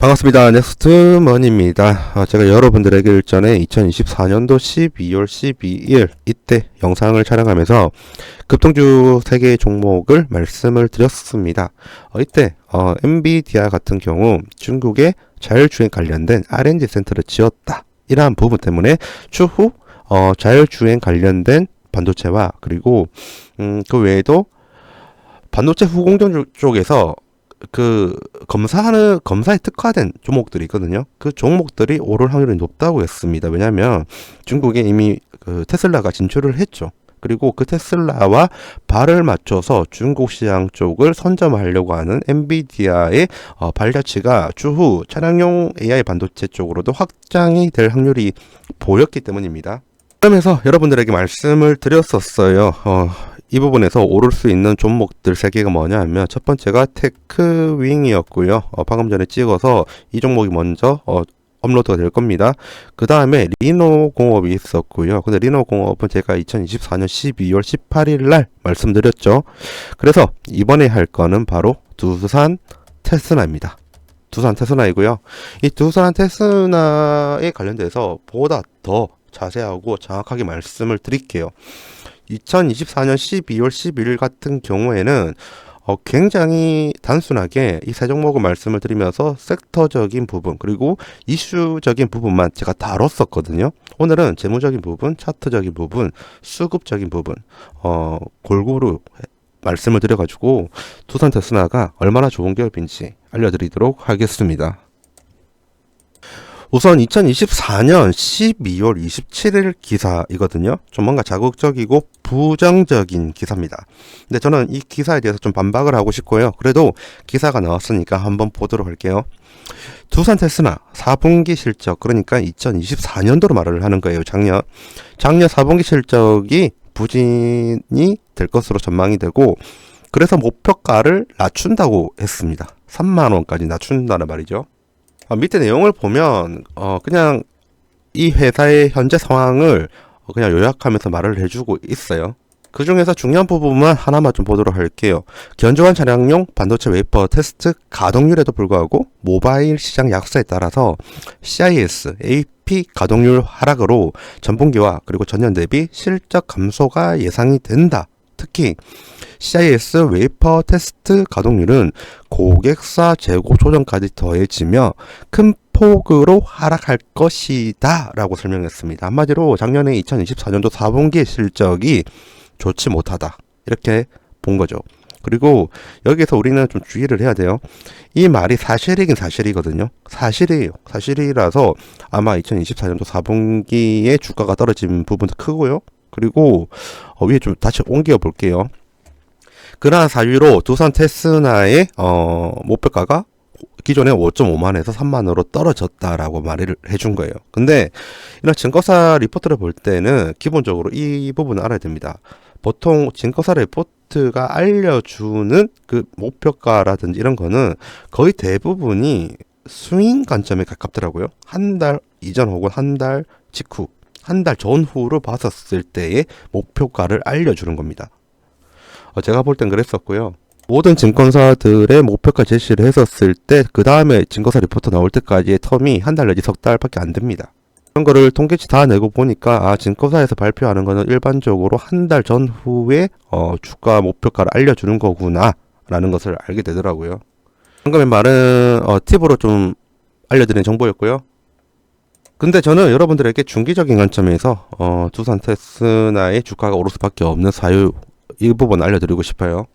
반갑습니다. 넥스트먼입니다. 아, 제가 여러분들에게 일전에 2024년도 12월 12일 이때 영상을 촬영하면서 급등주 3개 종목을 말씀을 드렸습니다. 어, 이때 어, 엔비디아 같은 경우 중국의 자율주행 관련된 R&D 센터를 지었다. 이러한 부분 때문에 추후 어, 자율주행 관련된 반도체와 그리고 음, 그 외에도 반도체 후공정 쪽에서 그 검사하는 검사에 특화된 종목들이 있거든요. 그 종목들이 오를 확률이 높다고 했습니다. 왜냐하면 중국에 이미 그 테슬라가 진출을 했죠. 그리고 그 테슬라와 발을 맞춰서 중국 시장 쪽을 선점하려고 하는 엔비디아의 어, 발자취가 추후 차량용 AI 반도체 쪽으로도 확장이 될 확률이 보였기 때문입니다. 그러면서 여러분들에게 말씀을 드렸었어요. 어, 이 부분에서 오를 수 있는 종목들 세 개가 뭐냐 하면 첫 번째가 테크윙이었고요. 어, 방금 전에 찍어서 이 종목이 먼저 어, 업로드가 될 겁니다. 그 다음에 리노공업이 있었고요. 근데 리노공업은 제가 2024년 12월 18일 날 말씀드렸죠. 그래서 이번에 할 거는 바로 두산 테스나입니다. 두산 테스나이고요. 이 두산 테스나에 관련돼서 보다 더 자세하고 정확하게 말씀을 드릴게요. 2024년 12월 11일 같은 경우에는 어, 굉장히 단순하게 이 세 종목을 말씀을 드리면서 섹터적인 부분 그리고 이슈적인 부분만 제가 다뤘었거든요. 오늘은 재무적인 부분, 차트적인 부분, 수급적인 부분 어, 골고루 말씀을 드려가지고 두산 테스나가 얼마나 좋은 기업인지 알려드리도록 하겠습니다. 우선 2024년 12월 27일 기사이거든요. 좀 뭔가 자극적이고 부정적인 기사입니다. 근데 저는 이 기사에 대해서 좀 반박을 하고 싶고요. 그래도 기사가 나왔으니까 한번 보도록 할게요. 두산 테스나 4분기 실적 그러니까 2024년도로 말을 하는 거예요. 작년 작년 4분기 실적이 부진이 될 것으로 전망이 되고 그래서 목표가를 낮춘다고 했습니다. 3만 원까지 낮춘다는 말이죠. 어, 밑에 내용을 보면 어, 그냥 이 회사의 현재 상황을 어, 그냥 요약하면서 말을 해주고 있어요. 그 중에서 중요한 부분만 하나만 좀 보도록 할게요. 견조한 차량용 반도체 웨이퍼 테스트 가동률에도 불구하고 모바일 시장 약세에 따라서 CIS, AP 가동률 하락으로 전분기와 그리고 전년 대비 실적 감소가 예상이 된다. 특히 CIS 웨이퍼 테스트 가동률은 고객사 재고 조정까지 더해지며 큰 폭으로 하락할 것이다 라고 설명했습니다. 한마디로 작년에 2024년도 4분기 실적이 좋지 못하다. 이렇게 본 거죠. 그리고 여기서 우리는 좀 주의를 해야 돼요. 이 말이 사실이긴 사실이거든요. 사실이에요. 사실이라서 아마 2024년도 4분기에 주가가 떨어진 부분도 크고요. 그리고 어, 위에 좀 다시 옮겨 볼게요. 그러한 사유로 두산 테스나의 어, 목표가가 기존에 5.5만에서 3만으로 떨어졌다라고 말을 해준 거예요. 근데 이런 증거사 리포트를 볼 때는 기본적으로 이 부분을 알아야 됩니다. 보통 증거사 리포트가 알려주는 그 목표가라든지 이런 거는 거의 대부분이 스윙 관점에 가깝더라고요. 한 달 이전 혹은 한 달 직후, 한 달 전후로 봤었을 때의 목표가를 알려주는 겁니다. 어, 제가 볼 땐 그랬었고요. 모든 증권사들의 목표가 제시를 했었을 때 그 다음에 증거사 리포트 나올 때까지의 텀이 한 달 내지 석 달밖에 안 됩니다. 그런 거를 통계치 다 내고 보니까 아 증권사에서 발표하는 거는 일반적으로 한 달 전후에 어, 주가 목표가를 알려주는 거구나 라는 것을 알게 되더라고요. 방금의 말은 어, 팁으로 좀 알려드리는 정보였고요. 근데 저는 여러분들에게 중기적인 관점에서 어, 두산 테스나의 주가가 오를 수밖에 없는 사유 이 부분 알려드리고 싶어요.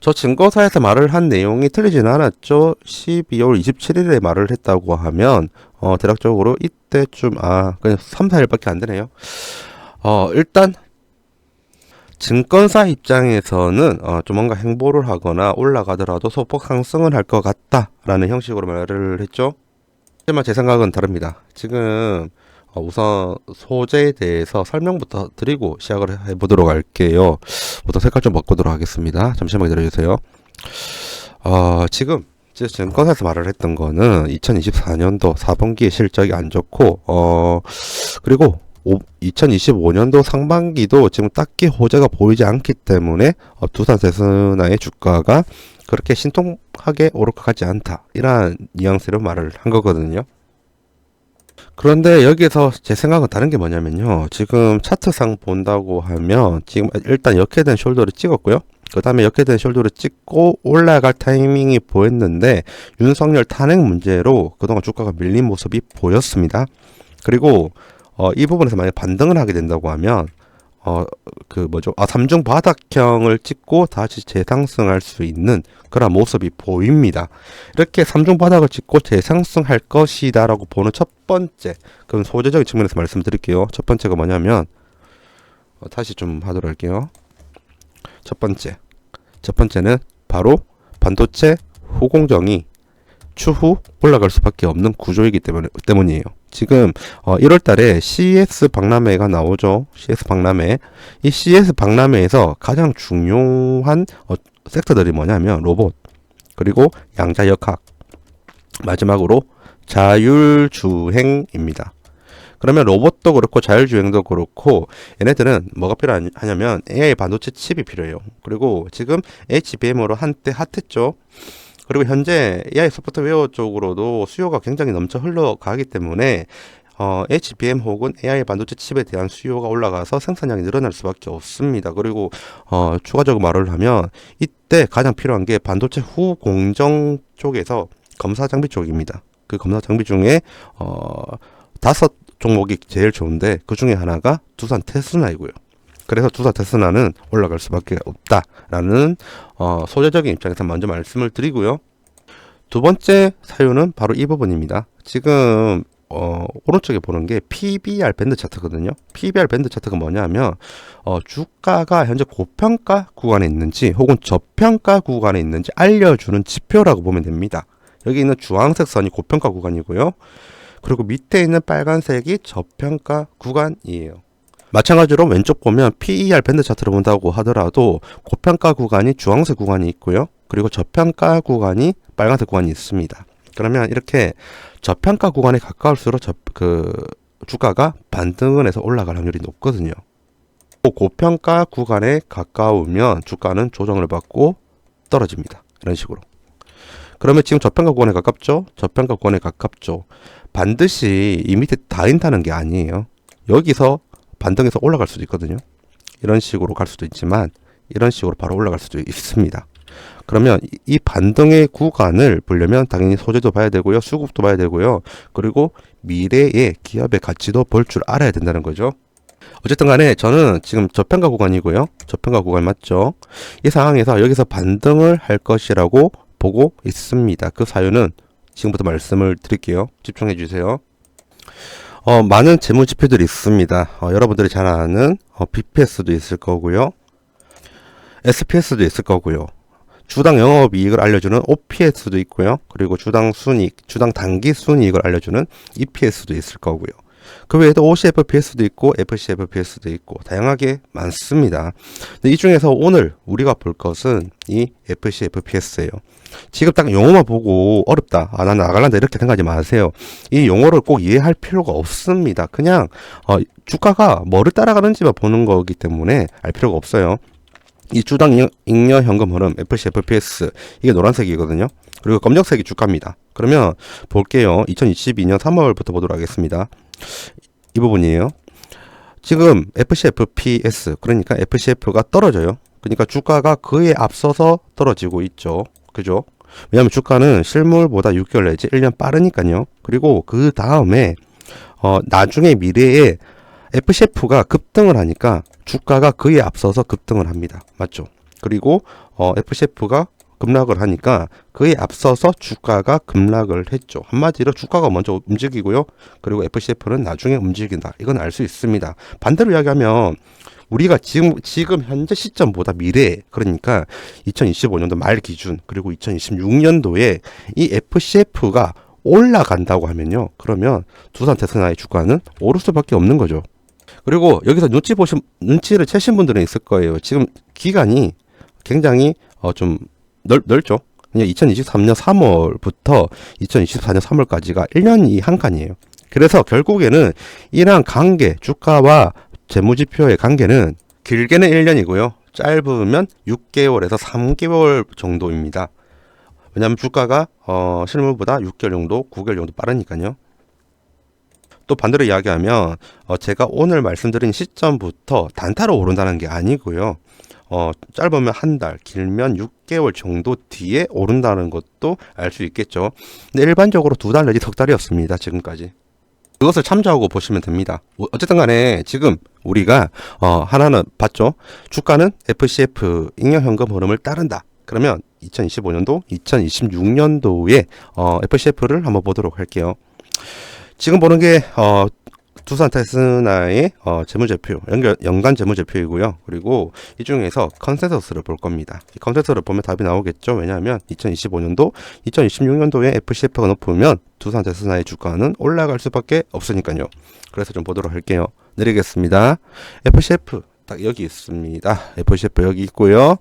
저 증거사에서 말을 한 내용이 틀리지는 않았죠. 12월 27일에 말을 했다고 하면 어, 대략적으로 이때쯤 아 그냥 3, 4일밖에 안 되네요. 어, 일단 증권사 입장에서는 어, 좀 뭔가 행보를 하거나 올라가더라도 소폭 상승을 할 것 같다라는 형식으로 말을 했죠. 하지만 제 생각은 다릅니다. 지금 어, 우선 소재에 대해서 설명부터 드리고 시작을 해보도록 할게요. 우선 색깔 좀 바꾸도록 하겠습니다. 잠시만 기다려주세요. 어, 지금 증권사에서 말을 했던 거는 2024년도 4분기 실적이 안 좋고 어 그리고 2025년도 상반기도 지금 딱히 호재가 보이지 않기 때문에 어, 두산 세스나의 주가가 그렇게 신통하게 오를 것 같지 않다. 이러한 뉘앙스로 말을 한 거거든요. 그런데 여기서 제 생각은 다른 게 뭐냐면요. 지금 차트상 본다고 하면 지금 일단 역회된 숄더를 찍었고요. 그 다음에 역회된 숄더를 찍고 올라갈 타이밍이 보였는데 윤석열 탄핵 문제로 그동안 주가가 밀린 모습이 보였습니다. 그리고 어, 이 부분에서 만약 반등을 하게 된다고 하면 어, 그 뭐죠? 아, 삼중 바닥형을 찍고 다시 재상승할 수 있는 그런 모습이 보입니다. 이렇게 삼중 바닥을 찍고 재상승할 것이다라고 보는 첫 번째, 그럼 소재적인 측면에서 말씀드릴게요. 첫 번째가 뭐냐면, 어, 다시 좀 하도록 할게요. 첫 번째. 첫 번째는 바로 반도체 후공정이 추후 올라갈 수밖에 없는 구조이기 때문에, 때문이에요. 지금 어 1월 달에 CS 박람회가 나오죠. CS 박람회. 이 CS 박람회에서 가장 중요한 어 섹터들이 뭐냐면 로봇 그리고 양자역학 마지막으로 자율주행입니다. 그러면 로봇도 그렇고 자율주행도 그렇고 얘네들은 뭐가 필요하냐면 AI 반도체 칩이 필요해요. 그리고 지금 HBM으로 한때 핫했죠. 그리고 현재 AI 소프트웨어 쪽으로도 수요가 굉장히 넘쳐 흘러가기 때문에 어, HBM 혹은 AI 반도체 칩에 대한 수요가 올라가서 생산량이 늘어날 수밖에 없습니다. 그리고 어, 추가적으로 말을 하면 이때 가장 필요한 게 반도체 후 공정 쪽에서 검사 장비 쪽입니다. 그 검사 장비 중에 어, 다섯 종목이 제일 좋은데 그 중에 하나가 두산 테스나이고요. 그래서 두산 테스나는 올라갈 수밖에 없다라는 어, 소재적인 입장에서 먼저 말씀을 드리고요. 두 번째 사유는 바로 이 부분입니다. 지금 어, 오른쪽에 보는 게 PBR 밴드 차트거든요. PBR 밴드 차트가 뭐냐면 어, 주가가 현재 고평가 구간에 있는지 혹은 저평가 구간에 있는지 알려주는 지표라고 보면 됩니다. 여기 있는 주황색 선이 고평가 구간이고요. 그리고 밑에 있는 빨간색이 저평가 구간이에요. 마찬가지로 왼쪽 보면 PER 밴드 차트를 본다고 하더라도 고평가 구간이 주황색 구간이 있고요. 그리고 저평가 구간이 빨간색 구간이 있습니다. 그러면 이렇게 저평가 구간에 가까울수록 저, 그 주가가 반등을 해서 올라갈 확률이 높거든요. 고평가 구간에 가까우면 주가는 조정을 받고 떨어집니다. 이런 식으로. 그러면 지금 저평가 구간에 가깝죠? 저평가 구간에 가깝죠. 반드시 이 밑에 닿인다는 게 아니에요. 여기서 반등해서 올라갈 수도 있거든요. 이런 식으로 갈 수도 있지만 이런 식으로 바로 올라갈 수도 있습니다. 그러면 이 반등의 구간을 보려면 당연히 소재도 봐야 되고요. 수급도 봐야 되고요. 그리고 미래의 기업의 가치도 볼 줄 알아야 된다는 거죠. 어쨌든 간에 저는 지금 저평가 구간이고요. 저평가 구간 맞죠? 이 상황에서 여기서 반등을 할 것이라고 보고 있습니다. 그 사유는 지금부터 말씀을 드릴게요. 집중해 주세요. 어, 많은 재무 지표들이 있습니다. 어, 여러분들이 잘 아는 어, BPS도 있을 거고요. SPS도 있을 거고요. 주당 영업이익을 알려주는 OPS도 있고요. 그리고 주당 순이익, 주당 단기 순이익을 알려주는 EPS도 있을 거고요. 그 외에도 OCFPS도 있고 FCFPS도 있고 다양하게 많습니다. 이 중에서 오늘 우리가 볼 것은 이 FCFPS예요. 지금 딱 용어만 보고 어렵다. 아, 나는 나갈란다. 이렇게 생각하지 마세요. 이 용어를 꼭 이해할 필요가 없습니다. 그냥, 어, 주가가 뭐를 따라가는지만 보는 거기 때문에 알 필요가 없어요. 이 주당 잉여 현금 흐름 FC FPS 이게 노란색이거든요. 그리고 검정색이 주가입니다. 그러면 볼게요. 2022년 3월부터 보도록 하겠습니다. 이 부분이에요. 지금 FCFPS 그러니까 FCF가 떨어져요. 그러니까 주가가 그에 앞서서 떨어지고 있죠. 그죠? 왜냐하면 주가는 실물보다 6개월 내지 1년 빠르니까요. 그리고 그 다음에 어 나중에 미래에 FCF가 급등을 하니까 주가가 그에 앞서서 급등을 합니다. 맞죠? 그리고 어 FCF가 급락을 하니까 그에 앞서서 주가가 급락을 했죠. 한마디로 주가가 먼저 움직이고요. 그리고 FCF는 나중에 움직인다. 이건 알 수 있습니다. 반대로 이야기하면 우리가 지금 지금 현재 시점보다 미래 그러니까 2025년도 말 기준 그리고 2026년도에 이 FCF가 올라간다고 하면요. 그러면 두산 테스나의 주가는 오를 수밖에 없는 거죠. 그리고 여기서 눈치 보신 눈치를 채신 분들은 있을 거예요. 지금 기간이 굉장히 어 좀 넓, 넓죠. 그냥 2023년 3월부터 2024년 3월까지가 1년이 한 칸이에요. 그래서 결국에는 이러한 관계, 주가와 재무지표의 관계는 길게는 1년이고요. 짧으면 6개월에서 3개월 정도입니다. 왜냐하면 주가가 어, 실물보다 6개월 정도, 9개월 정도 빠르니까요. 또 반대로 이야기하면 어, 제가 오늘 말씀드린 시점부터 단타로 오른다는 게 아니고요. 어, 짧으면 한 달, 길면 6개월 정도 뒤에 오른다는 것도 알 수 있겠죠. 근데 일반적으로 두 달 내지 석 달이었습니다. 지금까지. 그것을 참조하고 보시면 됩니다. 어- 어쨌든 간에 지금 우리가 어, 하나는 봤죠. 주가는 FCF 잉여 현금 흐름을 따른다. 그러면 2025년도, 2026년도에 어, FCF를 한번 보도록 할게요. 지금 보는 게 어, 두산 테스나의 어, 재무제표, 연결, 연간 재무제표이고요. 그리고 이 중에서 컨센서스를 볼 겁니다. 이 컨센서스를 보면 답이 나오겠죠. 왜냐하면 2025년도, 2026년도에 FCF가 높으면 두산 테스나의 주가는 올라갈 수밖에 없으니까요. 그래서 좀 보도록 할게요. 내리겠습니다. FCF 딱 여기 있습니다. FCF 여기 있고요.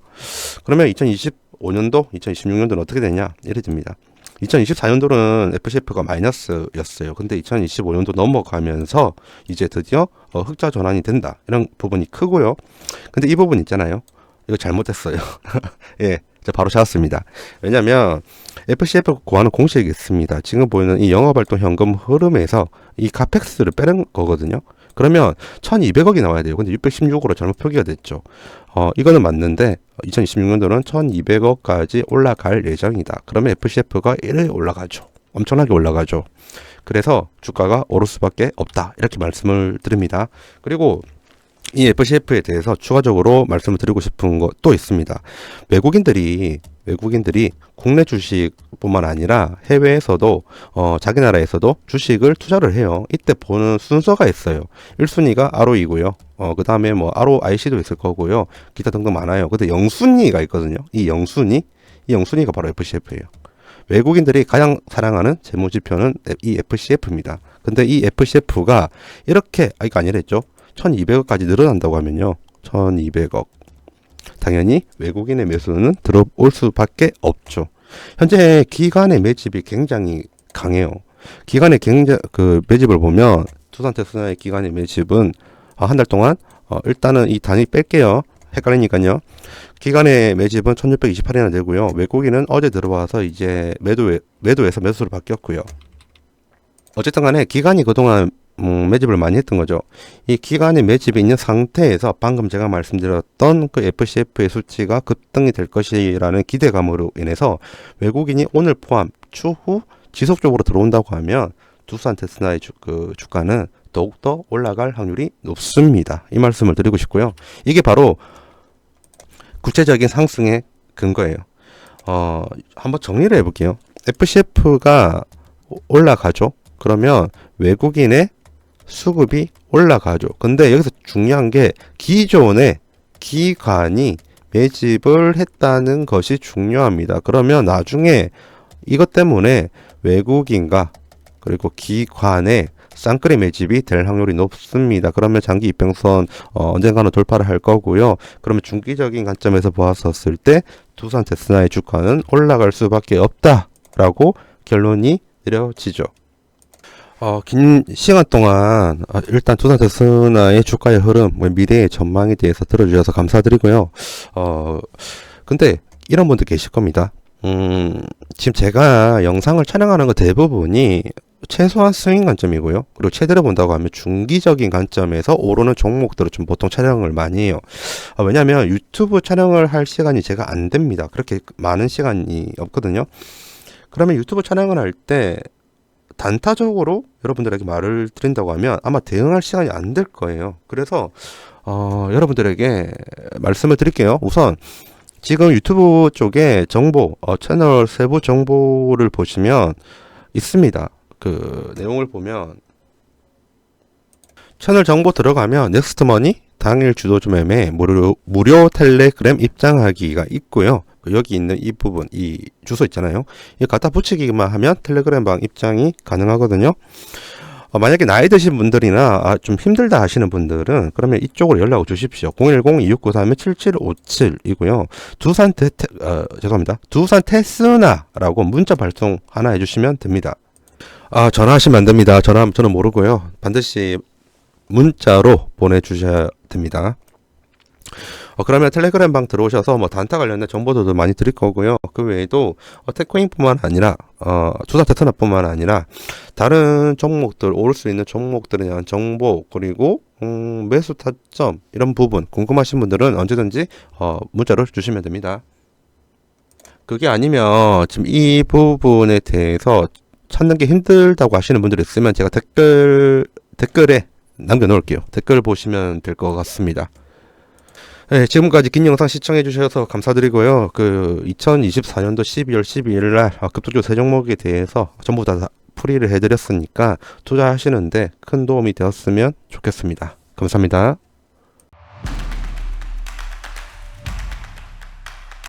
그러면 2025년도, 2026년도는 어떻게 되냐? 이래 됩니다. 2024년도는 FCF가 마이너스였어요. 근데 2025년도 넘어가면서 이제 드디어 어, 흑자 전환이 된다. 이런 부분이 크고요. 근데 이 부분 있잖아요. 이거 잘못했어요. 예. 저 바로 찾았습니다. 왜냐면 FCF 구하는 공식이 있습니다. 지금 보이는 이 영업활동 현금 흐름에서 이 카펙스를 빼는 거거든요. 그러면 1200억이 나와야 돼요. 근데 616으로 잘못 표기가 됐죠. 어, 이거는 맞는데 2026년도는 1200억까지 올라갈 예정이다. 그러면 FCF가 1에 올라가죠. 엄청나게 올라가죠. 그래서 주가가 오를 수밖에 없다. 이렇게 말씀을 드립니다. 그리고 이 FCF에 대해서 추가적으로 말씀을 드리고 싶은 것도 있습니다. 외국인들이 외국인들이 국내 주식뿐만 아니라 해외에서도 어, 자기 나라에서도 주식을 투자를 해요. 이때 보는 순서가 있어요. 1순위가 ROE고요. 어, 그 다음에 뭐 ROIC도 있을 거고요. 기타 등등 많아요. 근데 영순위가 있거든요. 이 영순위, 이 영순위가 바로 FCF예요. 외국인들이 가장 사랑하는 재무지표는 이 FCF입니다. 근데 이 FCF가 이렇게, 아, 이거 아니랬죠? 1200억까지 늘어난다고 하면요. 1200억. 당연히 외국인의 매수는 들어올 수밖에 없죠. 현재 기관의 매집이 굉장히 강해요. 기관의 굉장히 그 매집을 보면 두산테스나의 기관의 매집은 어, 한달 동안 어, 일단은 이 단위 뺄게요. 헷갈리니까요. 기관의 매집은 1628이나 되고요. 외국인은 어제 들어와서 이제 매도 매도에서 매수로 바뀌었고요. 어쨌든 간에 기관이 그동안 음, 매집을 많이 했던 거죠. 이 기간의 매집이 있는 상태에서 방금 제가 말씀드렸던 그 FCF의 수치가 급등이 될 것이라는 기대감으로 인해서 외국인이 오늘 포함 추후 지속적으로 들어온다고 하면 두산 테스나의 주, 그 주가는 더욱더 올라갈 확률이 높습니다. 이 말씀을 드리고 싶고요. 이게 바로 구체적인 상승의 근거예요. 어, 한번 정리를 해볼게요. FCF가 올라가죠. 그러면 외국인의 수급이 올라가죠. 근데 여기서 중요한 게 기존에 기관이 매집을 했다는 것이 중요합니다. 그러면 나중에 이것 때문에 외국인과 그리고 기관의 쌍끌이 매집이 될 확률이 높습니다. 그러면 장기 입병선 어, 언젠가는 돌파를 할 거고요. 그러면 중기적인 관점에서 보았었을 때 두산 테스나의 주가는 올라갈 수밖에 없다라고 결론이 내려지죠. 어, 긴 시간 동안 어, 일단 두산 테스나의 주가의 흐름, 뭐 미래의 전망에 대해서 들어주셔서 감사드리고요. 어, 근데 이런 분들 계실 겁니다. 음, 지금 제가 영상을 촬영하는 거 대부분이 최소한 스윙 관점이고요. 그리고 최대로 본다고 하면 중기적인 관점에서 오르는 종목들을 좀 보통 촬영을 많이 해요. 어, 왜냐면 유튜브 촬영을 할 시간이 제가 안 됩니다. 그렇게 많은 시간이 없거든요. 그러면 유튜브 촬영을 할 때 단타적으로 여러분들에게 말을 드린다고 하면 아마 대응할 시간이 안 될 거예요. 그래서 어, 여러분들에게 말씀을 드릴게요. 우선 지금 유튜브 쪽에 정보, 어, 채널 세부 정보를 보시면 있습니다. 그 내용을 보면 채널 정보 들어가면 넥스트머니 당일 주도주 매매 무료 무료 텔레그램 입장하기가 있고요. 그 여기 있는 이 부분 이 주소 있잖아요. 이 갖다 붙이기만 하면 텔레그램 방 입장이 가능하거든요. 어, 만약에 나이 드신 분들이나 아, 좀 힘들다 하시는 분들은 그러면 이쪽으로 연락을 주십시오. 010-2693-7757이고요. 두산 테, 테 어, 죄송합니다. 두산 테스나라고 문자 발송 하나 해주시면 됩니다. 아, 전화하시면 안 됩니다. 전화 저는 모르고요. 반드시 문자로 보내주셔야 됩니다. 어, 그러면 텔레그램 방 들어오셔서 뭐 단타 관련된 정보들도 많이 드릴 거고요. 그 외에도 어, 테코인뿐만 아니라 어, 투자 테트나뿐만 아니라 다른 종목들 오를 수 있는 종목들에 대한 정보 그리고 음, 매수 타점 이런 부분 궁금하신 분들은 언제든지 어, 문자로 주시면 됩니다. 그게 아니면 지금 이 부분에 대해서 찾는 게 힘들다고 하시는 분들이 있으면 제가 댓글 댓글에 남겨놓을게요. 댓글 보시면 될 것 같습니다. 네, 지금까지 긴 영상 시청해 주셔서 감사드리고요. 그 2024년도 12월 12일 날 아, 급등주 세 종목에 대해서 전부 다 풀이를 해드렸으니까 투자하시는데 큰 도움이 되었으면 좋겠습니다. 감사합니다.